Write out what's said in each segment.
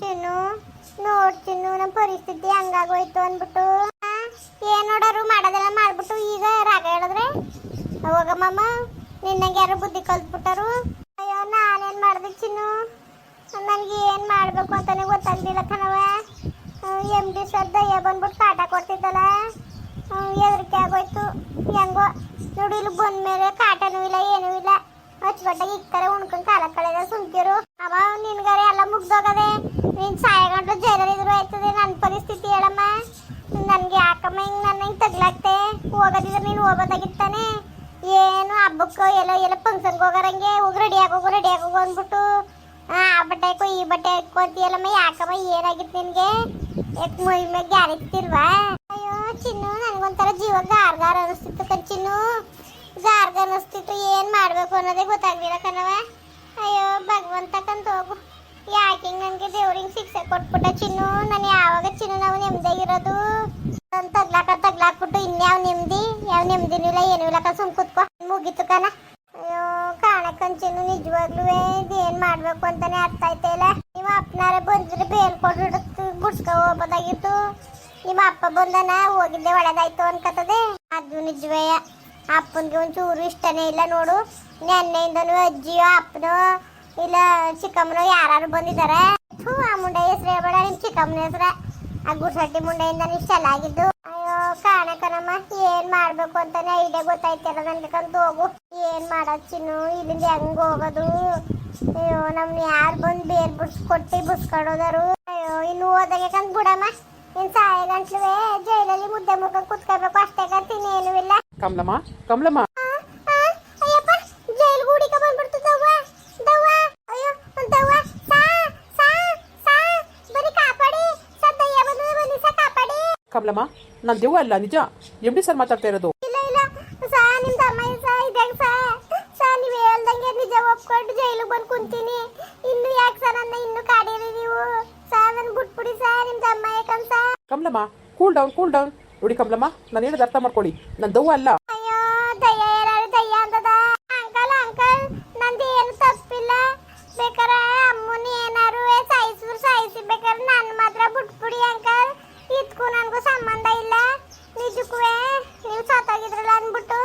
ಚಿನ್ನು ನೋಡ್ ಚಿನ್ನು ನಮ್ಮ ಪರಿಸ್ಥಿತಿ ಹಂಗಾಗೋಯ್ತು ಅಂದ್ಬಿಟ್ಟು. ಏನು ನೋಡೋರು ಮಾಡೋದೆಲ್ಲ ಮಾಡ್ಬಿಟ್ಟು ಈಗ ರಾಗ ಹೇಳಿದ್ರೆ? ಹೋಗಮ್ಮಮ್ಮ ನಿನ್ನಂಗೆ ಯಾರು ಬುದ್ಧಿ ಕಲ್ತ್ಬಿಟ್ಟರು. ಅಯ್ಯೋ, ನಾನೇನು ಮಾಡ್ದೆ ಚಿನ್ನು? ನನಗೆ ಏನು ಮಾಡಬೇಕು ಅಂತಾನೆ ಗೊತ್ತಾಗ್ಲಿಲ್ಲ ಕಣವ ಎಂ ಡಿ ಸರ್ ದಯ್ಯ ಬಂದ್ಬಿಟ್ಟು ಕಾಟ ಕೊಡ್ತಿದ್ದಲ್ಲ. ಹೆದರಿಕೆ ಆಗೋಯ್ತು. ಹೆಂಗೋ, ನೋಡಿ, ಇಲ್ಲಿ ಬಂದ್ಮೇಲೆ ಕಾಟನೂ ಇಲ್ಲ, ಏನೂ ಇಲ್ಲ. ಅಚ್ಚುಕಟ್ಟಾಗಿ ಇಕ್ಕರೆ ಉಣ್ಕೊಂಡು ಕಾಲ ಕಳೆದ ಸುಮ್ಕಿರು. ಅವ ನಿನ್ಗಾರೆ ಎಲ್ಲ ಮುಗ್ದೋಗದೆ. ನೀನ್ ಸಾಯಗಂಟು ಜೈಲಲ್ಲಿದ್ರು ಆಯ್ತದೆ ನನ್ನ ಪರಿಸ್ಥಿತಿ ಹೇಳಮ್ಮ. ನನ್ಗೆ ಯಾಕಮ್ಮ ಹಿಂಗ್ ನನ್ನ ಹಿಂಗ್ ತಗ್ಲಾಗ್ತೆ? ಹೋಗೋದಿದ್ರೆ ನೀನು ಹೋಗೋದಾಗಿತ್ತಾನೆ? ಏನು ಹಬ್ಬಕ್ಕೆ ಎಲ್ಲ ಎಲ್ಲ ಫಂಕ್ಷನ್ಗೆ ಹೋಗೋರಂಗೆ? ಹೋಗಿ ರೆಡಿ ಆಗೋಗು ರೆಡಿ ಆಗೋಗು ಅಂದ್ಬಿಟ್ಟು. ಆ ಬಟ್ಟೆ ಹಾಕೋ, ಈ ಬಟ್ಟೆ ಹಾಕೋ ಅಂತೀಯಲ್ಲಮ್ಮ ಯಾಕಮ್ಮ ಏನಾಗಿತ್ತು ನಿನ್ಗೆ? ಯಾಕೆ ಮೈ ಮೇಲೆ ಗ್ಯಾರೆತ್ತಿಲ್ವಾ ಅಯ್ಯೋ, ಚಿನ್ನು, ನನಗೊಂಥರ ಜೀವ ಗಾರ್ ಗಾರ್ ಅನಿಸ್ತಿತ್ತು ಕಣ್ ಚಿನ್ನು. ಗಾರ್ಗ ಅನಿಸ್ತಿತ್ತು, ಏನು ಮಾಡಬೇಕು ಅನ್ನೋದೇ ಗೊತ್ತಾಗ್ಲಿಲ್ಲ ಕಣವ ಅಯ್ಯೋ, ಭಗವಂತ ಕಂತ ಹೋಗು. ಯಾಕೆ ನನಗೆ ನನ್ಗೆ ದೇವ್ರಿಂಗ್ ಶಿಕ್ಷೆ ಕೊಟ್ಬಿಟ್ಟ. ಚಿನ್ನು, ನಾನು ಯಾವಾಗ ಚಿನ್ನು ನಾವು ನೆಮ್ಮದಿಯಾಗಿರೋದು ಅಂತ ತಗ್ಲಾಕ ತಗ್ಲಾಕ್ಬಿಟ್ಟು ಇನ್ಯಾವ ನೆಮ್ಮದಿ ಯಾವ ನೆಮ್ಮದಿನೂ ಇಲ್ಲ, ಏನೂ ಇಲ್ಲ ಕಣ್ ಸುಮ್ ಕೂತ್ಕೋ. ಮುಗೀತು ಕಣ. ಅಯ್ಯೋ ಕಾಣಕ್ಕಂಚಿನ್ನು ನಿಜವಾಗ್ಲೂ ಮಾಡ್ಬೇಕು ಅಂತಾನೆ ಅರ್ಥ ಆಯ್ತಾ ಇಲ್ಲ. ನಿಮ್ಮ ಅಪ್ಪನಾರ ಬಂದ್ರೆ ಬೇಲ್ ಕೊಟ್ಟು ಗುಡ್ಸ್ಕೊ ಹೋಗ್ಬೋದಾಗಿತ್ತು. ನಿಮ್ಮ ಅಪ್ಪ ಬಂದನ, ಹೋಗಿದ್ದೆ, ಒಳ್ಳೇದಾಯ್ತು ಅನ್ಕತ್ತದೆ. ಅದು ನಿಜವೇ. ಅಪ್ಪನಿಗೆ ಒಂಚೂರು ಇಷ್ಟನೇ ಇಲ್ಲ ನೋಡು. ನೆನ್ನೆಯಿಂದನೂ ಅಜ್ಜಿಯೋ, ಅಪ್ಪನೋ ಇಲ್ಲ ಚಿಕ್ಕಮ್ಮನ ಯಾರು ಬಂದಿದ್ದಾರೆ? ಆ ಮುಂಡೆ ಹೆಸ್ರು ಬೇಡ ನಿಮ್ ಚಿಕ್ಕಮ್ಮನ ಹೆಸ್ರ. ಆ ಗುಡ್ಸಟ್ಟಿ ಮುಂಡೆಯಿಂದ ಇಷ್ಟೆಲ್ಲ ಆಗಿದ್ದು ಅಯ್ಯೋ ಕಾಣಕನಮ್ಮ ಏನ್ ಮಾಡ್ಬೇಕು ಅಂತಾನೆ ಐಡಿಯಾ ಗೊತ್ತಾಯ್ತಿಲ್ಲ ನನ್ಗೆ ಕಂತು ಹೋಗು. ಏನ್ ಮಾಡೋದ್ ಚಿನ್ನು, ಇಲ್ಲಿಂದ ಹೆಂಗ್ ಹೋಗೋದು? ಅಯ್ಯೋ, ನಮ್ನ ಯಾರು ಬಂದು ಬೇರ್ ಬುಡ್ಸ್ ಕೊಟ್ಟಿ ಬುಸ್ಕೊಡೋದರು ಅಯ್ಯೋ, ಇನ್ನು ಹೋದಂಗೆ ಕಂದ್ ಬಿಡಮ್ಮ. ಇನ್ ಸಾಯ ಗಂಟ್ಲುವೆ ಜೈಲಲ್ಲಿ ಮುದ್ದೆ ಮುಖ ಕುತ್ಕೋಬೇಕು ಅಷ್ಟೇ ಕಂತ ಇನ್ನೇನು ಇಲ್ಲ. ಕಮಲಮ್ಮ ಕಮಲಮ್ಮ ಆ, ಆ, ಅಯ್ಯಪ್ಪ ಜೈಲ್ ಗೂಡಿಗೆ ಬಂದ್ಬಿಡ್ತು ದವ್ವ ದವ್ವ ಅಯ್ಯೋ ದವ್ವ ಸಾ ಸಾ ಸಾ ಬನ್ನಿ ಕಾಪಾಡಿ ಸದ್ದಯ್ಯ ಬಂದು ಬನ್ನಿ ಸಾ ಕಾಪಾಡಿ ಕಮಲಮ್ಮ ನಾನು ದೆವ್ವ ಅಲ್ಲ ನಿಜ? ಎಂ ಡಿ ಸರ್ ಮಾತಾಡ್ತಾ ಇರೋದು. ಇಲ್ಲ ಇಲ್ಲ. ಸಾ ನಿಮ್ ಅಮ್ಮ ಸಾ ಇದ್ದಾಗ ಸಾ. ಸಾ ನೀವು ಹೇಳ್ದಂಗೆ ನಿಜ ಒಪ್ಕೊಂಡು ಜೈಲಿಗೆ ಬಂದು ಕುಂತೀನಿ. ಇನ್ನು ಯಾಕೆ ಸಾ ನನ್ನ ಇನ್ನು ಕಾಡಿರಿ ನೀವು? ಸಾ ನನ್ ಬಿಟ್ಬಿಡಿ ಸಾ ನಿಮ್ದು ಅಮ್ಮ ಯಾಕಂತ ಸಾ. Kamalamma cool down cool down ನೋಡಿ ಕಮಲಮ್ಮ ನಾನು ಹೇಳೋದು ಅರ್ಥ ಮಾಡ್ಕೊಳ್ಳಿ. ನಾನು ದೆವ್ವ ಅಲ್ಲ. ಅಯ್ಯೋ ದಯ್ಯ ಏನಾರು ದಯ್ಯ ಅಂತದ? ಅಂಕಲ್ ಅಂಕಲ್ ನಂದು ಏನು ತಪ್ಪಿಲ್ಲ. ಬೇಕಾರೆ ಅಮ್ಮನ ಏನಾರು ಸಾಯಿಸಿದ್ರು ಸಾಯಿಸಿ ಬೇಕಾದ್ರೆ ನಾನು ಮಾತ್ರ ಬಿಟ್ಬಿಡಿ ಅಂಕಲ್. ಇದಕ್ಕೂ ನನಗೂ ಸಂಬಂಧ ಇಲ್ಲ. ನಿಜಕ್ಕೂ ನೀವು ಸತ್ತಾಗಿದ್ರಲ್ಲ ಅಂದ್ಬಿಟ್ಟು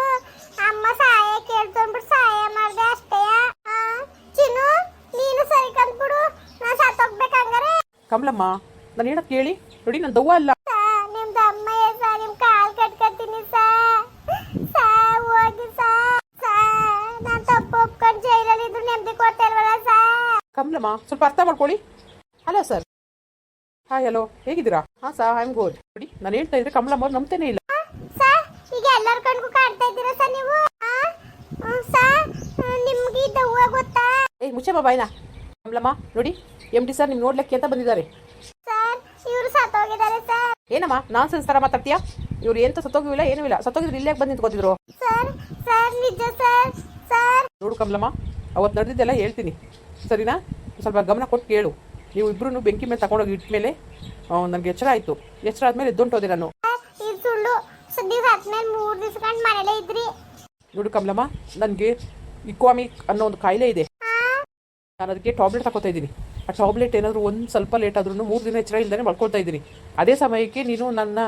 ಅಮ್ಮ ಸಹಾಯ ಕೇಳ್ತಂದ್ಬಿಟ್ಟು ಸಹಾಯ ಮಾಡಿದೆ ಅಷ್ಟೇ. ಚಿನ್ನು ನೀನು ಸರಿ ಕಂದ್ಬಿಡು. ನಾನು ಸತ್ತೋಗ್ಬೇಕಂಗಾರೆ. ಕಮಲಮ್ಮ ನಾನು ಹೇಳೋದು ಕೇಳಿ. ನೋಡಿ ನಾನು ದವ್ವ ಅಲ್ಲ. ನಿಮ್ದು ಅಮ್ಮ ಸಾ ನಿಮ್ ಕಾಲ್ ಕಟ್ಕತೀನಿ ಸಾ. ಸಾ ಹೋಗಿ ಸಾ. ಸಾ ನಾನ್ ತಪ್ಪು ಒಪ್ಕೊಂಡು ಜೈಲಲ್ಲಿ ಇದ್ರು ನೆಮ್ಮದಿ ಕೊಡ್ತಾ ಇಲ್ವಲ್ಲ ಸಾ. ಕಮಲಮ್ಮ ಸ್ವಲ್ಪ ಅರ್ಥ ಮಾಡ್ಕೊಳ್ಳಿ. Hello sir. ಹಾಯ್ ಹಲೋ ಹೇಗಿದ್ದೀರಾ? ಹಾ ಸಾ ಐ ಆಮ್ ಗುಡ್ ನೋಡಿ ನಾನು ಹೇಳ್ತಾ ಇದ್ರೆ ಕಮಲಮ್ಮ ಅವ್ರು ನಂಬ್ತೇನೆ ಇಲ್ಲ. ಸರ್ ಈಗ ಎಲ್ಲರ ಕಣ್ಗೂ ಕಾಣ್ತಾ ಇದ್ದೀರಾ ಸರ್ ನೀವು? ಆ? ಹ್ಮ್, ಸಾ ನಿಮ್ಗೆ ದವ್ವ ಗೊತ್ತಾ? ಏ ಮುಚ್ಚೆ ಬಾಬಾಯ್ನ ಕಮಲಮ್ಮ ನೋಡಿ ಎಂ ಡಿ ಸರ್ ನಿಮ್ ನೋಡ್ಲಿಕ್ಕೆ ಅಂತ ಬಂದಿದ್ದಾರೆ. ಸರ್ ಇವರು ಸತ್ತೋಗಿದ್ದಾರೆ ಸರ್ ಏನಮ್ಮ ನಾನ್ ಸೆನ್ಸ್ ತರ ಮಾತಾಡ್ತೀಯಾ? ಇವ್ರು ಎಂತ ಸತ್ತೋಗಿಲ್ಲ ಏನೂ ಇಲ್ಲ. ಸತ್ತೋಗಿದ್ರೆ ಇಲ್ಲೇ ಬಂದು ನಿಂತ್ಕೊತಿದ್ರು? ಸರ್ ಸರ್ ನಿಜ ಸರ್ ಸರ್ ನೋಡು ಕಮಲಮ್ಮ ಅವತ್ತು ನಡೆದಿದ್ದೆಲ್ಲ ಹೇಳ್ತೀನಿ. ಸರಿನಾ? ಸ್ವಲ್ಪ ಗಮನ ಕೊಟ್ಟು ಕೇಳು. ನೀವು ಇಬ್ಬರು ಬೆಂಕಿ ಮೇಲೆ ತಗೊಂಡೋಗಿ ಇಟ್ಮೇಲೆ ನನಗೆ ಎಚ್ಚರ ಆಯಿತು. ಎಚ್ಚರ ಆದಮೇಲೆ ಎದ್ದೊಂಟೋದೆ ನಾನು. ನೋಡು ಕಮಲಮ್ಮ ನನಗೆ ಇಕ್ವಾಮಿಕ್ ಅನ್ನೋ ಒಂದು ಕಾಯಿಲೆ ಇದೆ. ನಾನು ಅದಕ್ಕೆ ಟಾಬ್ಲೆಟ್ ತಗೋತಾ ಇದ್ದೀನಿ. ಆ ಟಾಬ್ಲೆಟ್ ಏನಾದರೂ ಒಂದು ಸ್ವಲ್ಪ ಲೇಟ್ ಆದ್ರೂ ಮೂರು ದಿನ ಎಚ್ಚರ ಇಲ್ಲದೇ ಮಲ್ಕೊಳ್ತಾ ಇದ್ದೀನಿ. ಅದೇ ಸಮಯಕ್ಕೆ ನೀನು ನನ್ನ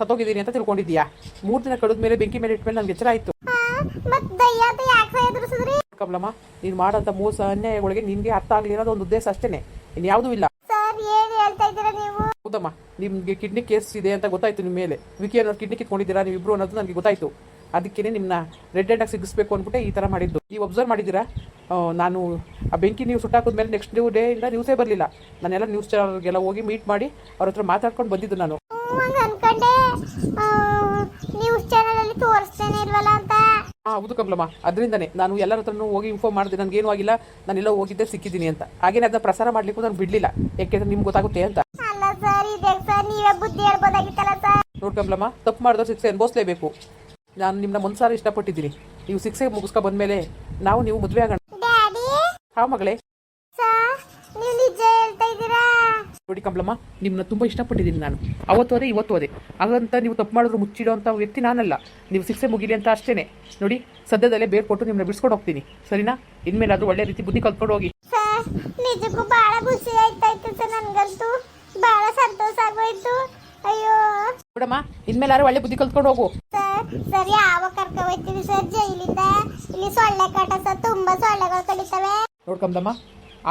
ಸತ್ತೋಗಿದ್ದೀನಿ ಅಂತ ತಿಳ್ಕೊಂಡಿದ್ದೀಯಾ? ಮೂರು ದಿನ ಕಳೆದ ಮೇಲೆ ಬೆಂಕಿ ಮೇಲೆ ಇಟ್ಮೇಲೆ ನನಗೆ ಎಚ್ಚರ ಆಯಿತು. ಕಮಲಮ್ಮ ನೀನು ಮಾಡೋಂಥ ಮೋಸ ಅನ್ಯಾಯಗಳಿಗೆ ನಿನಗೆ ಅರ್ಥ ಆಗಲಿ ಅನ್ನೋದು ಒಂದು ಉದ್ದೇಶ ಅಷ್ಟೇ ಇನ್ಯಾವುದೂ ಇಲ್ಲ. ಸರ್ ಏನ್ ಹೇಳ್ತಾ ಇದ್ದೀರಾ ನೀವು? ಹೌದಮ್ಮ ನಿಮಗೆ ಕಿಡ್ನಿ ಕೇಸ್ ಇದೆ ಅಂತ ಗೊತ್ತಾಯ್ತು ನಿಮ್ಮ ಮೇಲೆ. ವಿಕಿ ಅನ್ನೋದು ಕಿಡ್ನಿ ಕಿತ್ಕೊಂಡಿದ್ದೀರಾ ನೀವು ಇಬ್ರು ಅನ್ನೋದು ನನಗೆ ಗೊತ್ತಾಯ್ತು. ಅದಕ್ಕೇನೆ ನಿಮ್ಮನ್ನ ರೆಡ್ ಆಗಿ ಸಿಗಿಸ್ಬೇಕು ಅಂದ್ಬಿಟ್ಟೆ ಈ ಥರ ಮಾಡಿದ್ದು. ನೀವು ಅಬ್ಸರ್ವ್ ಮಾಡಿದ್ದೀರಾ? ನಾನು ಆ ಬೆಂಕಿ ನೀವು ಸುಟ್ಟಾಕಿದ್ಮೇಲೆ ನೆಕ್ಸ್ಟ್ ಡ್ಯೂ ಡೇ ಇಂದ ನ್ಯೂಸೇ ಬರಲಿಲ್ಲ. ನಾನೆಲ್ಲ ನ್ಯೂಸ್ ಚಾನಲ್ಗೆಲ್ಲ ಹೋಗಿ ಮೀಟ್ ಮಾಡಿ ಅವ್ರ ಹತ್ರ ಮಾತಾಡ್ಕೊಂಡು ಬಂದಿದ್ದು ನಾನು. ಅನ್ಕೊಂಡೆ. ನ್ಯೂಸ್ ಚಾನಲ್ ಅಲ್ಲಿ ತೋರಿಸ್ತೇನೆ ಇಲ್ವಲ್ಲ ಅಂತ. ಹಾಂ ಹೌದು ಕಮಲಮ್ಮ ಅದರಿಂದನೇ ನಾನು ಎಲ್ಲರ ಹತ್ರನು ಹೋಗಿ ಇನ್ಫಾರ್ಮ್ ಮಾಡಿದೆ. ನನಗೇನು ಆಗಿಲ್ಲ. ನಾನೆಲ್ಲ ಹೋಗಿದ್ದೆ ಸಿಕ್ಕಿದ್ದೀನಿ ಅಂತ. ಹಾಗೇನೆ ಅದನ್ನ ಪ್ರಸಾರ ಮಾಡ್ಲಿಕ್ಕೂ ನಾನು ಬಿಡಲಿಲ್ಲ. ಯಾಕೆಂದ್ರೆ ನಿಮ್ಗೆ ಗೊತ್ತಾಗುತ್ತೆ ಅಂತ. ನೋಡಿ ಕಮಲಮ್ಮ ತಪ್ಪು ಮಾಡಿದ್ರೆ ಶಿಕ್ಷೆ ಅನುಭವಿಸ್ಲೇಬೇಕು. ನಾನು ನಿಮ್ನ ಮನ್ಸಾರ ಇಷ್ಟಪಟ್ಟಿದ್ದೀನಿ. ನೀವು ಶಿಕ್ಷೆ ಮುಗಿಸ್ಕೊ ಬಂದಮೇಲೆ ನಾವು ನೀವು ಮದುವೆ ಆಗೋಣ. ಹಾ ಮಗಳೇ. ನೋಡಿ ಕಂಬ್ಲಮ್ಮ ನಿಮ್ಮನ್ನ ತುಂಬ ಇಷ್ಟಪಟ್ಟಿದ್ದೀನಿ ನಾನು. ಅವತ್ತು ಅದೇ ಇವತ್ತು ಅದೇ. ಹಾಗಂತ ನೀವು ತಪ್ಪು ಮಾಡಿದ್ರು ಮುಚ್ಚಿಡೋವಂಥ ವ್ಯಕ್ತಿ ನಾನಲ್ಲ. ನೀವು ಶಿಕ್ಷೆ ಮುಗಿಲಿ ಅಂತ ಅಷ್ಟೇ ನೋಡಿ ಸದ್ಯದಲ್ಲೇ ಬೇರೆ ಕೊಟ್ಟು ನಿಮ್ಮನ್ನ ಬಿಡಿಸ್ಕೊಂಡು ಹೋಗ್ತೀನಿ. ಸರಿನಾ? ಇನ್ಮೇಲಾದರೂ ಒಳ್ಳೆ ರೀತಿ ಬುದ್ಧಿ ಕಲ್ತ್ಕೊಂಡು ಹೋಗಿ. ನಿಜಕ್ಕೂ ಭಾಳ ಖುಷಿ ಅಯ್ಯೋ. ನೋಡಮ್ಮ ಒಳ್ಳೆ ಬುದ್ಧಿ ಕಲ್ತ್ಕೊಂಡು ಹೋಗು. ಸರ್ ಯಾವಾಗ ಕರ್ಕೊ ಹೋಗ್ತೀವಿ ಸರ್? ಜೈಲಿಂದ. ಇಲ್ಲಿ ಸೊಳ್ಳೆ ಕಟಸ ತುಂಬಾ ಸೊಳ್ಳೆಗಳು ಕಡಿತವೆ. ನೋಡ್ಕೊಂಬಮ್ಮ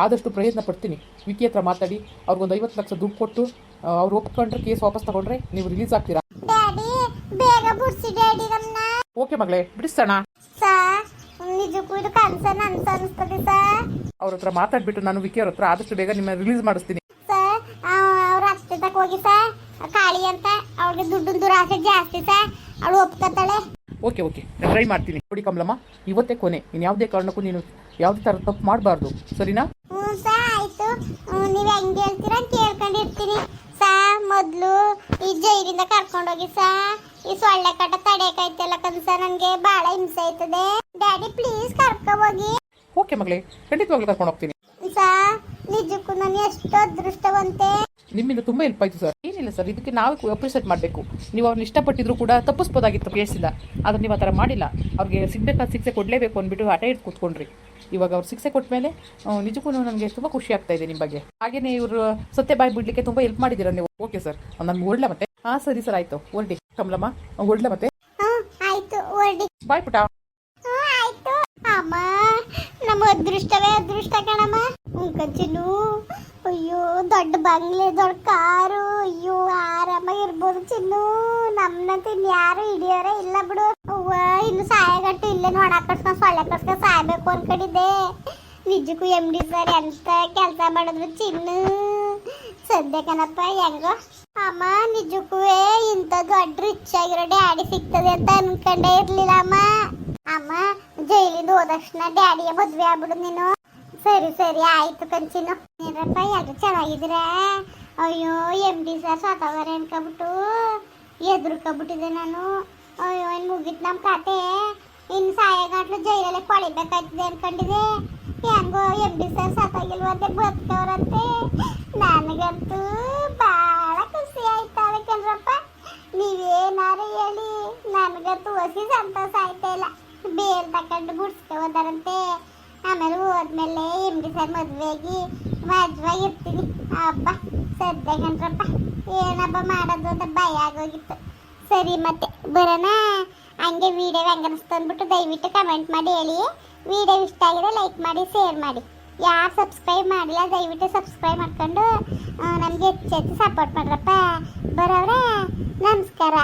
ಆದಷ್ಟು ಪ್ರಯತ್ನ ಪಡ್ತೀನಿ. ವಿಕಿ ಹತ್ರ ಮಾತಾಡಿ ಅವ್ರಿಗೊಂದು ಐವತ್ತು ಲಕ್ಷ ದುಡ್ಡು ಕೊಟ್ಟು ಅವ್ರು ಒಪ್ಕೊಂಡ್ರೆ ಕೇಸ್ ವಾಪಸ್ ತಗೊಂಡ್ರೆ ನೀವು ರಿಲೀಸ್ ಆಗ್ತೀರಾ? ಓಕೆ ಮಗಳೇ ಬಿಡಿಸೋಣ ಅವ್ರ ಹತ್ರ ಮಾತಾಡ್ಬಿಟ್ಟು ನಾನು ವಿಕಿ ಅವ್ರ ಹತ್ರ ಆದಷ್ಟು ಬೇಗ ನಿಮ್ಮ ರಿಲೀಸ್ ಮಾಡಿಸ್ತೀನಿ. ಹೋಗಿ ಸರ್ ಕಾಳಿ ಅಂತ ಅವಳಿಗೆ ದುಡ್ಡು ದುರಾಸೆ ಜಾಸ್ತಿ ಸರ್ ಅವಳು ಒಪ್ಕೊತಾಳೆ. Okay okay. ನಾನು ಟ್ರೈ ಮಾಡ್ತೀನಿ. ನೋಡಿ ಕಮಲಮ್ಮ ಇವತ್ತೇ ಕೊನೆ. ಇನ್ನು ಯಾವುದೇ ಕಾರಣಕ್ಕೂ ನೀನು ಯಾವುದೇ ತರ ತಪ್ಪು ಮಾಡಬಾರ್ದು. ಸರಿನಾ? ಹ್ಞೂ ಸಾ ಆಯ್ತು. ನೀವು ಹೆಂಗೆ ಹೇಳ್ತೀರಾ ಕೇಳ್ಕೊಂಡಿರ್ತೀನಿ ಸಾ ಮೊದಲು ಈ ಜೈಲಿಂದ ಕರ್ಕೊಂಡೋಗಿ ಸಾ ಈ ಸೊಳ್ಳೆ ಕಟ ತಡೆಯಕಾಯ್ತಲ್ಲ ಕನ್ಸ ನನಗೆ ಭಾಳ ಹಿಂಸೆ ಆಯ್ತದೆ. ಡ್ಯಾಡಿ ಪ್ಲೀಸ್ ಕರ್ಕೊ ಹೋಗಿ. ಓಕೆ ಮಗಳೇ ಖಂಡಿತವಾಗ್ಲೂ ಕರ್ಕೊಂಡು ಹೋಗ್ತೀನಿ. ಸಾ ನಿಜಕ್ಕೂ ನಾನು ಎಷ್ಟು ಅದೃಷ್ಟವಂತೆ. ನಿಮ್ಮಿಂದ ತುಂಬ ಹೆಲ್ಪ್ ಆಯ್ತು ಸರ್ ಏನಿಲ್ಲ ಸರ್ ಇದಕ್ಕೆ ನಾವು ಅಪ್ರಿಷಿಯೇಟ್ ಮಾಡಬೇಕು. ನೀವು ಅವ್ರನ್ನ ಇಷ್ಟಪಟ್ಟಿದ್ರು ಕೂಡ ತಪ್ಪಿಸ್ಬೋದಾಗಿತ್ತು ಕೇಸಿಂದ. ಆದ್ರೆ ನೀವು ಆ ಥರ ಮಾಡಿಲ್ಲ. ಅವ್ರಿಗೆ ಸಿಗ್ಬೇಕಾದ ಶಿಕ್ಷೆ ಕೊಡಲೇಬೇಕು ಅಂದ್ಬಿಟ್ಟು ಹಠ ಇಟ್ಟು ಕೂತ್ಕೊಂಡ್ರಿ. ಇವಾಗ ಅವ್ರು ಶಿಕ್ಷೆ ಕೊಟ್ಟ ಮೇಲೆ ನಿಜಕ್ಕೂ ನನಗೆ ತುಂಬ ಖುಷಿ ಆಗ್ತಾ ಇದೆ ನಿಮ್ಮ ಬಗ್ಗೆ. ಹಾಗೆಯೇ ಇವರು ಸತ್ಯ ಬಾಯಿ ಬಿಡ್ಲಿಕ್ಕೆ ತುಂಬ ಹೆಲ್ಪ್ ಮಾಡಿದ್ದೀರಾ ನೀವು? ಓಕೆ ಸರ್ ನಾನು ಹೊರಡ್ಲಾ ಮತ್ತೆ. ಹಾಂ ಸರಿ ಸರ್ ಆಯಿತು. ಹೊರಡಿ ಕಮಲಮ್ಮ ಹೊರಡ್ಲಾ ಮತ್ತೆ. ಬಾಯ್ ಪುಟ. ನಮ್ಮ ಅದೃಷ್ಟವೇ ಅದೃಷ್ಟ ಕಣಮ್ಮ. ಉಂಕಂಚಿನು ಅಯ್ಯೋ, ದೊಡ್ಡ ಬಂಗ್ಲೆ ದೊಡ್ಡ ಕಾರು. ಅಯ್ಯೋ ಆರಾಮಾಗಿರ್ಬೋದು ಚಿನ್ನು. ನಮ್ಮನಂತ ಇನ್ಯಾರು ಹಿಡಿಯೋರೇ ಇಲ್ಲ ಬಿಡು. ಅವ್ವ, ಇನ್ನು ಸಾಯಗಟ್ಟು ಇಲ್ಲೇ ನೋಡಕ್ ಕಟ್ಸ್ಕೊಂಡು ಸೊಳ್ಳೆ ಕಟ್ಸ್ಕೊಂಡು ಸಾಯ್ಬೇಕು ಅನ್ಕೊಂಡಿದ್ದೆ. ನಿಜಕ್ಕೂ ಎಂ ಡಿ ಸರ್ ಎಂತ ಕೆಲಸ ಮಾಡಿದ್ರು ಚಿನ್ನು. ಸದ್ಯ ಹೆಂಗ ಹೆಂಗೋ? ಅಮ್ಮ, ನಿಜಕ್ಕೂ ಇಂಥ ದೊಡ್ಡ ರಿಚ್ ಆಗಿರೋ ಡ್ಯಾಡಿ ಸಿಗ್ತದೆ ಅಂತ ಅನ್ಕೊಂಡೇ ಇರ್ಲಿಲ್ಲ ಅಮ್ಮ. ಅಮ್ಮ, ಜೈಲಿಂದ ಹೋದಕ್ಷಣ ಡ್ಯಾಡಿಯ ಮದ್ವೆ ಆಗ್ಬಿಡು ನೀನು. ಸರಿ ಸರಿ, ಆಯ್ತು ಕಂಚಿನು ಏನಪ್ಪ ಎಲ್ರು ಚೆನ್ನಾಗಿದ್ದೀರಾ ಅಯ್ಯೋ ಎಂ ಡಿ ಸರ್ ಸಾತವಾರ ಅನ್ಕೊಬಿಟ್ಟು. ಎದುರ್ಕೊಬಿಟ್ಟಿದೆ ನಾನು. ಅಯ್ಯೋ ಇನ್ನು ಮುಗಿತ್ ನಮ್ಮ ಕತೆ. ಇನ್ನು ಸಾಯಗಾಟ್ಲು ಜೈಲಲ್ಲೇ ಕೊಳಿಬೇಕಾಗ್ತದೆ ಅನ್ಕೊಂಡಿದೆ ಹೆಂಗೋ ಎಂ ಡಿ ಸರ್ ಸಾತಾಗಿಲ್ವಂತೆ ಬದುಕವ್ರಂತೆ. ನನಗಂತೂ ಭಾಳ ಖುಷಿ ಆಯ್ತು ಕಣ್ರಪ್ಪ ನೀವೇನಾರು ಹೇಳಿ, ನನಗಂತೂ ಹೊಸಿ ಸಂತೋಷ ಆಯ್ತಾ ಇಲ್ಲ. ಬೇರ್ ತಕೊಂಡು ಗುಡ್ಸ್ಕೊ ಹೋದಾರಂತೆ ಆಮೇಲೆ ಹೋದ್ಮೇಲೆ ಎಂ ಡಿ ಸರ್ ಮದುವೆಯಾಗಿ ಮಜ್ವಾಗಿ ಇರ್ತೀನಿ ಹಬ್ಬ ಸದ್ಯ ಕಣ್ರಪ್ಪ ಏನಪ್ಪ ಮಾಡೋದು ಅಂತ ಭಯ ಆಗೋಗಿತ್ತು. ಸರಿ ಮತ್ತೆ, ಬರೋಣ? ಹಂಗೆ ವಿಡಿಯೋ ಹೆಂಗೆ ಅನಿಸ್ತು ಅಂದ್ಬಿಟ್ಟು ದಯವಿಟ್ಟು ಕಮೆಂಟ್ ಮಾಡಿ, ಹೇಳಿ. ವೀಡಿಯೋ ಇಷ್ಟ ಆಗಿದೆ ಲೈಕ್ ಮಾಡಿ ಶೇರ್ ಮಾಡಿ. ಯಾರು ಸಬ್ಸ್ಕ್ರೈಬ್ ಮಾಡಿಲ್ಲ, ದಯವಿಟ್ಟು ಸಬ್ಸ್ಕ್ರೈಬ್ ಮಾಡ್ಕೊಂಡು ನಮಗೆ ಹೆಚ್ಚು ಸಪೋರ್ಟ್ ಮಾಡ್ರಪ್ಪ. ಬರೋವ್ರೆ, ನಮಸ್ಕಾರ.